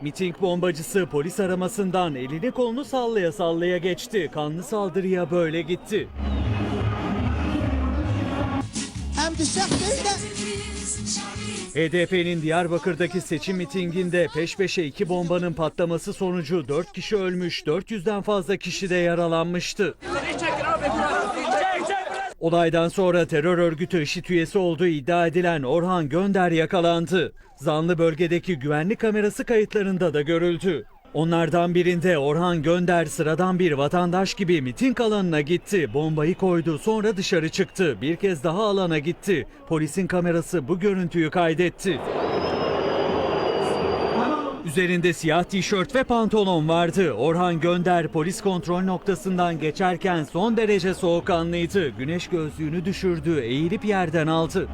Miting bombacısı polis aramasından elini kolunu sallaya sallaya geçti. Kanlı saldırıya böyle gitti. HDP'nin Diyarbakır'daki seçim mitinginde peş peşe iki bombanın patlaması sonucu 4 kişi ölmüş, 400'den fazla kişi de yaralanmıştı. Olaydan sonra terör örgütü IŞİD üyesi olduğu iddia edilen Orhan Gönder yakalandı. Zanlı bölgedeki güvenlik kamerası kayıtlarında da görüldü. Onlardan birinde Orhan Gönder sıradan bir vatandaş gibi miting alanına gitti. Bombayı koydu sonra dışarı çıktı. Bir kez daha alana gitti. Polisin kamerası bu görüntüyü kaydetti. Üzerinde siyah tişört ve pantolon vardı. Orhan Gönder polis kontrol noktasından geçerken son derece soğukkanlıydı. Güneş gözlüğünü düşürdü, eğilip yerden aldı.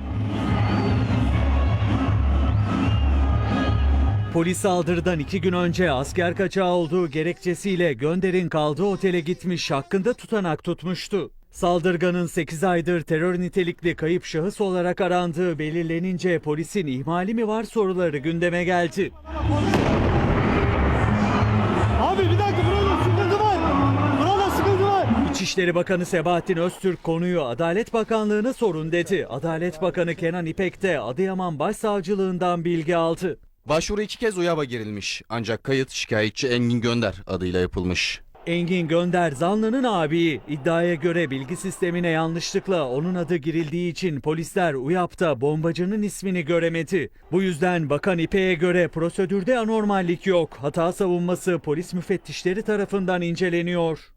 Polis saldırıdan iki gün önce asker kaçağı olduğu gerekçesiyle Gönder'in kaldığı otele gitmiş hakkında tutanak tutmuştu. Saldırganın 8 aydır terör nitelikli kayıp şahıs olarak arandığı belirlenince polisin ihmali mi var soruları gündeme geldi. Dakika burada sıkıntı var. Burada sıkıntı var. İçişleri Bakanı Sebahattin Öztürk konuyu Adalet Bakanlığı'na sorun dedi. Adalet Bakanı Kenan İpek de Adıyaman Başsavcılığından bilgi aldı. Başvuru iki kez UYAB'a girilmiş. Ancak kayıt şikayetçi Engin Gönder adıyla yapılmış. Engin Gönder zanlının abiyi. İddiaya göre bilgi sistemine yanlışlıkla onun adı girildiği için polisler UYAP'ta bombacının ismini göremedi. Bu yüzden Bakan İpek'e göre prosedürde anormallik yok. Hata savunması polis müfettişleri tarafından inceleniyor.